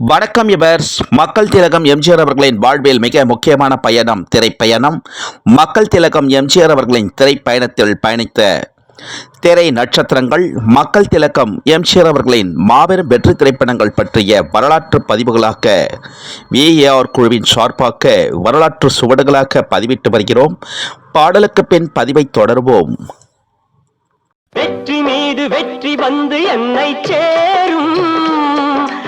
வணக்கம் இவர்ஸ். மக்கள் திலகம் எம்ஜிஆர் அவர்களின் வாழ்வில் மிக முக்கியமான பயணம் திரைப்பயணம். மக்கள் திலகம் எம்ஜிஆர் அவர்களின் திரைப்பயணத்தில் பயணித்த திரை நட்சத்திரங்கள் மக்கள் திலகம் எம்ஜிஆர் அவர்களின் மாபெரும் வெற்றி திரைப்படங்கள் பற்றிய வரலாற்று பதிவுகளாக விஏஆர் குழுவின் சார்பாக வரலாற்று சுவடுகளாக பதிவிட்டு வருகிறோம். பாடலுக்கு பின் பதிவை தொடர்வோம். வெற்றி மீது வெற்றி வந்து என்னை சேரும்.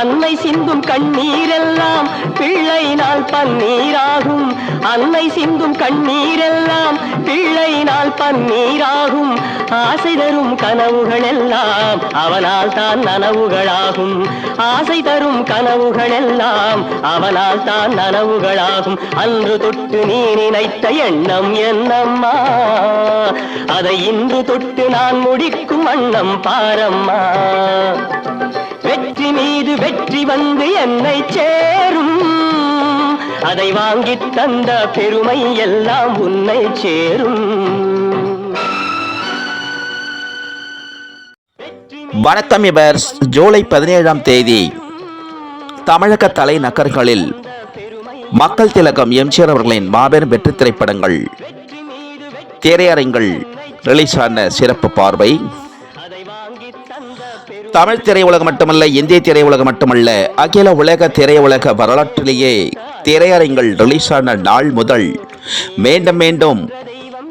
அன்னை சிந்தும் கண்ணீரெல்லாம் பிள்ளையினால் பன்னீராகும். அன்னை சிந்தும் கண்ணீரெல்லாம் பிள்ளையினால் பன்னீராகும். ஆசை தரும் கனவுகள் எல்லாம் அவனால் தான் நனவுகளாகும். ஆசை தரும் கனவுகள் எல்லாம் அவனால் தான் நனவுகளாகும். அன்று தொட்டு நீ நினைத்த எண்ணம் என்னம்மா? அதை இன்று தொட்டு நான் முடிக்கும் வண்ணம் பாரம்மா? வெற்றி மீது வெற்றி வந்து என்னை சேரும். அதை வாங்கித் தந்த பெருமை எல்லாம் உன்னை சேரும். வணக்கம் இவர்ஸ் ஜூலை பதினேழாம் தேதி தமிழக தலைநகர்களில் மக்கள் திலகம் எம்ஜிஆர் அவர்களின் மாபெரும் வெற்றி திரைப்படங்கள் திரையரங்கள் ரிலீஸ் ஆன சிறப்பு பார்வை. தமிழ் திரையுலகம் மட்டுமல்ல இந்திய திரையுலகம் மட்டுமல்ல அகில உலக திரையுலக வரலாற்றிலேயே திரையரங்கள் ரிலீஸ் ஆன நாள் முதல் மீண்டும் மீண்டும் தெய்வம்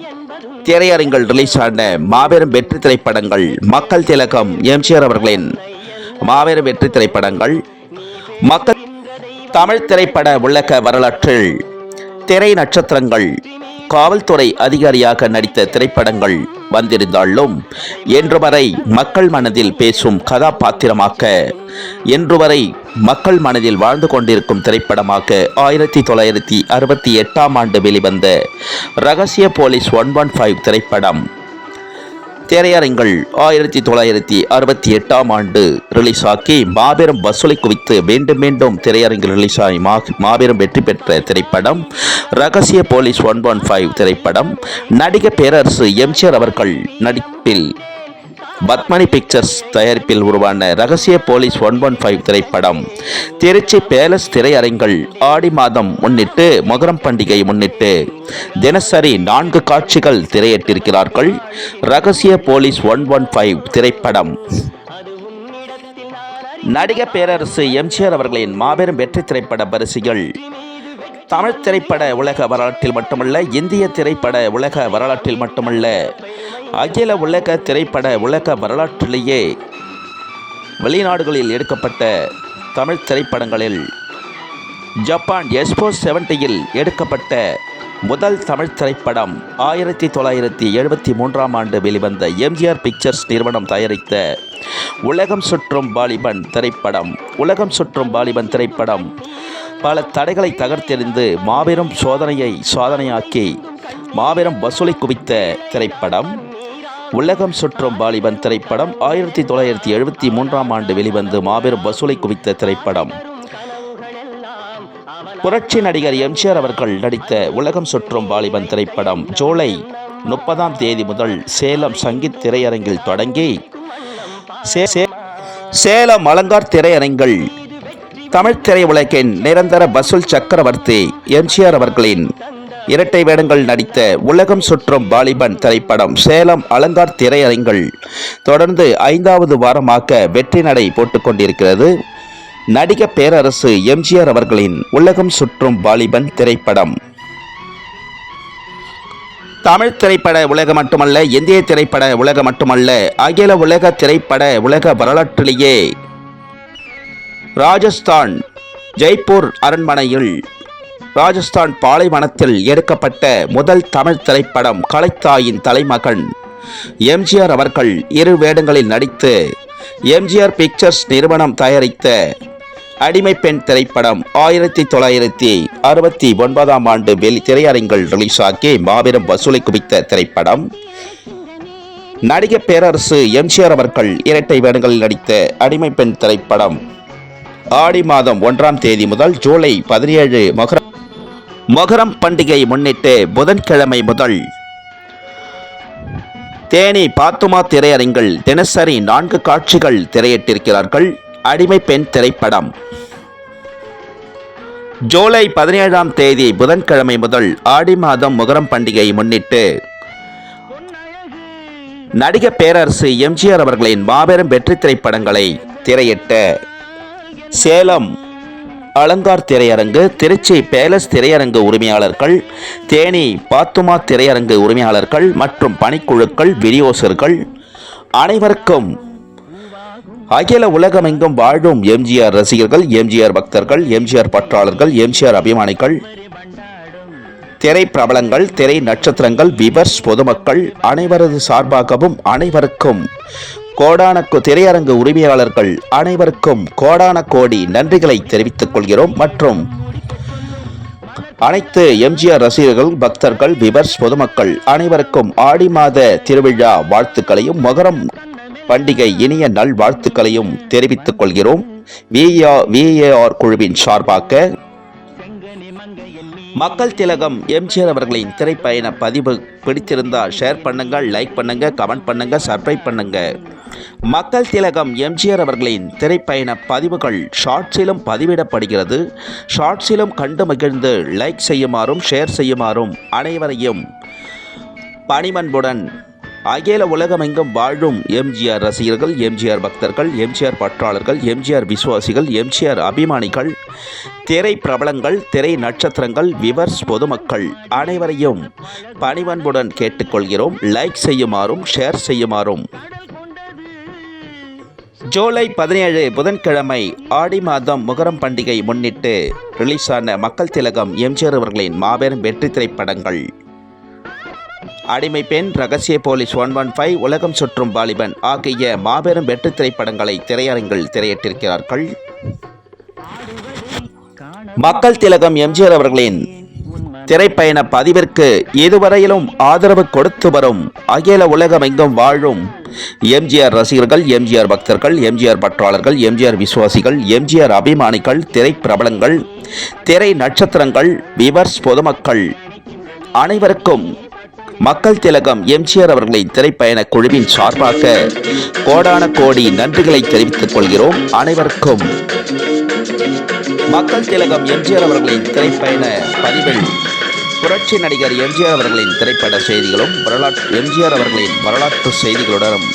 திரையரங்கள் ரிலீஸ் ஆன மாபெரும் வெற்றி திரைப்படங்கள் மக்கள் திலகம் எம்ஜிஆர் அவர்களின் மாபெரும் வெற்றி திரைப்படங்கள் மக்கள் தமிழ் திரைப்பட உலக வரலாற்றில் திரை நட்சத்திரங்கள் காவல்துறை அதிகாரியாக நடித்த திரைப்படங்கள் வந்திருந்தாலும் என்று வரை மக்கள் மனதில் பேசும் கதாபாத்திரமாக என்று வரை மக்கள் மனதில் வாழ்ந்து கொண்டிருக்கும் திரைப்படமாக ஆயிரத்தி தொள்ளாயிரத்தி அறுபத்தி எட்டாம் ஆண்டு வெளிவந்த ரகசிய போலீஸ் ஒன் ஒன் ஃபைவ் திரைப்படம் திரையரங்கள். ஆயிரத்தி தொள்ளாயிரத்தி அறுபத்தி எட்டாம் ஆண்டு ரிலீஸ் ஆக்கி மாபெரும் வசூலை குவித்து மீண்டும் மீண்டும் திரையரங்கில் ரிலீஸ் ஆகி மா மாபெரும் வெற்றி பெற்ற திரைப்படம் ரகசிய போலீஸ் ஒன் ஒன் ஃபைவ் திரைப்படம். நடிகர் பேரரசு எம்ஜிஆர் அவர்கள் நடிப்பில் பத்மனி பிக்சர்ஸ் தயாரிப்பில் உருவான ரகசிய போலீஸ் ஒன் ஒன் ஃபைவ் திரைப்படம். திருச்சி பேலஸ் திரையரங்கள் ஆடி மாதம் முன்னிட்டு மொகரம் பண்டிகை முன்னிட்டு தினசரி நான்கு காட்சிகள் திரையிட்டிருக்கிறார்கள். ரகசிய போலீஸ் ஒன் ஒன் ஃபைவ் திரைப்படம். அது நடிகர் பேரரசு எம்ஜிஆர் அவர்களின் மாபெரும் வெற்றி திரைப்பட பரிசுகள் தமிழ் திரைப்பட உலக வரலாற்றில் மட்டுமல்ல இந்திய திரைப்பட உலக வரலாற்றில் மட்டுமல்ல அகில உலக திரைப்பட உலக வரலாற்றிலேயே வெளிநாடுகளில் எடுக்கப்பட்ட தமிழ் திரைப்படங்களில் ஜப்பான் எஸ்போ செவன்டியில் எடுக்கப்பட்ட முதல் தமிழ் திரைப்படம் ஆயிரத்தி தொள்ளாயிரத்தி எழுபத்தி மூன்றாம் ஆண்டு வெளிவந்த எம்ஜிஆர் பிக்சர்ஸ் நிறுவனம் தயாரித்த உலகம் சுற்றும் பாலிபன் திரைப்படம். உலகம் சுற்றும் பாலிபன் திரைப்படம் பல தடைகளை தகர்த்தெறிந்து மாபெரும் சோதனையை சோதனையாக்கி மாபெரும் வசூலை குவித்த திரைப்படம். உலகம் சுற்றும் வாலிபன் திரைப்படம் ஆயிரத்தி தொள்ளாயிரத்தி எழுபத்தி மூன்றாம் ஆண்டு வெளிவந்து மாபெரும் வசூலை குவித்த திரைப்படம். புரட்சி நடிகர் எம்ஜிஆர் அவர்கள் நடித்த உலகம் சுற்றும் வாலிபன் திரைப்படம் ஜூலை முப்பதாம் தேதி முதல் சேலம் சங்கீத் திரையரங்கில் தொடங்கி சே- சே- சேலம் அலங்கார் திரையரங்கில் தமிழ் திரையுலகின் நிரந்தர வசூல் சக்கரவர்த்தி எம்ஜிஆர் அவர்களின் இரட்டை வேடங்கள் நடித்த உலகம் சுற்றும் வாலிபன் திரைப்படம் சேலம் அலங்கார் திரையரங்கில் தொடர்ந்து ஐந்தாவது வாரமாக வெற்றி நடை போட்டுக்கொண்டிருக்கிறது. நடிக பேரரசு எம்ஜிஆர் அவர்களின் உலகம் சுற்றும் வாலிபன் திரைப்படம். தமிழ் திரைப்பட உலகம் மட்டுமல்ல இந்திய திரைப்பட உலகம் மட்டுமல்ல அகில உலக திரைப்பட உலக வரலாற்றிலேயே ராஜஸ்தான் ஜெய்ப்பூர் அரண்மனையில் ராஜஸ்தான் பாலைவனத்தில் எடுக்கப்பட்ட முதல் தமிழ் திரைப்படம் கலைத்தாயின் தலைமகன். எம்ஜிஆர் அவர்கள் இரு வேடங்களில் நடித்து எம்ஜிஆர் பிக்சர்ஸ் நிறுவனம் தயாரித்த அடிமை பெண் திரைப்படம் ஆயிரத்தி தொள்ளாயிரத்தி அறுபத்தி ஒன்பதாம் ஆண்டு வெளி திரையரங்கில் ரிலீஸ் ஆகி மாபெரும் வசூலை குவித்த திரைப்படம். நடிகர் பேரரசு எம்ஜிஆர் அவர்கள் இரட்டை வேடங்களில் நடித்த அடிமை பெண் திரைப்படம். ஆடி மாதம் ஒன்றாம் தேதி முதல் ஜூலை பதினேழு மகர மொகரம் பண்டிகை முன்னிட்டு புதன்கிழமை முதல் தேனி பாத்துமா திரையரங்கில் தினசரி நான்கு காட்சிகள் திரையிட்டிருக்கிறார்கள். அடிமை பெண் திரைப்படம். ஜூலை பதினேழாம் தேதி புதன்கிழமை முதல் ஆடி மாதம் முகரம் பண்டிகையை முன்னிட்டு நடிகர் பேரரசு எம்ஜிஆர் அவர்களின் மாபெரும் வெற்றி திரைப்படங்களை திரையிட்ட சேலம் அலங்கார் திரையரங்கு திருச்சி பேலஸ் திரையரங்கு உரிமையாளர்கள் தேனி பாத்துமா திரையரங்கு உரிமையாளர்கள் மற்றும் பணிக்குழுக்கள் விநியோகர்கள் அனைவருக்கும் அகில உலகமெங்கும் வாழும் எம்ஜிஆர் ரசிகர்கள் எம்ஜிஆர் பக்தர்கள் எம்ஜிஆர் பற்றாளர்கள் எம்ஜிஆர் அபிமானிகள் திரை பிரபலங்கள் திரை நட்சத்திரங்கள் விவர்ஸ் பொதுமக்கள் அனைவரது சார்பாகவும் அனைவருக்கும் கோடானக்கு திரையரங்கு உரிமையாளர்கள் அனைவருக்கும் கோடான கோடி நன்றிகளை தெரிவித்துக் கொள்கிறோம் மற்றும் அனைத்து எம்ஜிஆர் ரசிகர்கள் பக்தர்கள் விவர்ஸ் பொதுமக்கள் அனைவருக்கும் ஆடி மாத திருவிழா வாழ்த்துக்களையும் மகரம் பண்டிகை இனிய நல் வாழ்த்துக்களையும் தெரிவித்துக் கொள்கிறோம். விஏஆர் குழுவின் சார்பாக மக்கள் திலகம் எம்ஜிஆர் அவர்களின் திரைப்பயண பதிவு பிடித்திருந்தால் ஷேர் பண்ணுங்க லைக் பண்ணுங்க கமெண்ட் பண்ணுங்க சப்ஸ்கிரைப் பண்ணுங்க. மக்கள் திலகம் எம்ஜிஆர் அவர்களின் திரைப்பயண பதிவுகள் ஷார்ட்ஸிலும் பதிவிடப்படுகிறது. ஷார்ட்ஸிலும் கண்டு மகிழ்ந்து லைக் செய்யுமாறும் ஷேர் செய்யுமாறும் அனைவரையும் பணிமன்புடன் அகில உலகமெங்கும் வாழும் எம்ஜிஆர் ரசிகர்கள் எம்ஜிஆர் பக்தர்கள் எம்ஜிஆர் பற்றாளர்கள் எம்ஜிஆர் விசுவாசிகள் எம்ஜிஆர் அபிமானிகள் திரை பிரபலங்கள் திரை நட்சத்திரங்கள் விவர்ஸ் பொதுமக்கள் அனைவரையும் பணிவன்புடன் கேட்டுக்கொள்கிறோம். லைக் செய்யுமாறும் ஷேர் செய்யுமாறும். ஜூலை பதினேழு புதன்கிழமை ஆடி மாதம் முகரம் பண்டிகை முன்னிட்டு ரிலீஸான மக்கள் திலகம் எம்ஜிஆர் அவர்களின் மாபெரும் வெற்றி திரைப்படங்கள். அடிமை பெண் ரகசிய போலீஸ் ஒன் ஒன் ஃபைவ் உலகம் சுற்றும் வாலிபன் ஆகிய மாபெரும் வெற்றி திரைப்படங்களை திரையரங்கில் திரையிட்டிருக்கிறார்கள். மக்கள் திலகம் எம்ஜிஆர் அவர்களின் திரைப்பயண பதிவிற்கு இதுவரையிலும் ஆதரவு கொடுத்து வரும் அகில உலகமெங்கும் வாழும் எம்ஜிஆர் ரசிகர்கள் எம்ஜிஆர் பக்தர்கள் எம்ஜிஆர் பற்றாளர்கள் எம்ஜிஆர் விசுவாசிகள் எம்ஜிஆர் அபிமானிகள் திரைப்பிரபலங்கள் திரை நட்சத்திரங்கள் விவர்ஸ் பொதுமக்கள் அனைவருக்கும் மக்கள் திலகம் எம்ஜிஆர் அவர்களின் திரைப்பயண குழுவின் சார்பாக கோடான கோடி நன்றிகளை தெரிவித்துக் கொள்கிறோம். அனைவருக்கும் மக்கள் திலகம் எம்ஜிஆர் அவர்களின் திரைப்பயண பதிவில் புரட்சி நடிகர் எம்ஜிஆர் அவர்களின் திரைப்பட செய்திகளும் வரலாற்று எம்ஜிஆர் அவர்களின் வரலாற்று செய்திகளுடனும்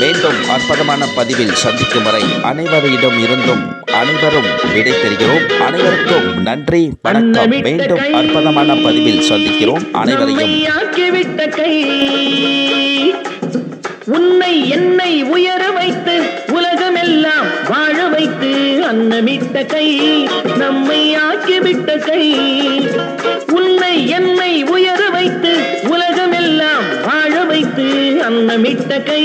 மீண்டும் அற்புதமான பதிவில் சந்திக்கும் வரை அனைவரிடம் இருந்தும் அனைவரும் விடை பெறுகிறோம். அனைவருக்கும் நன்றி வணக்கம். மீண்டும் அற்புதமான பதிவில் சந்திக்கிறோம். அனைவரையும் வண்ணமிட்ட கை நம்மை ஆக்கிவிட்ட கை. உன்னை என்னை உயர வைத்து உலகமெல்லாம் வாழ வைத்து அன்னமிட்ட கை.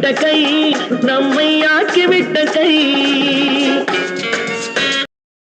அன்னமிட்ட கை நம்மை ஆக்கிவிட்ட கை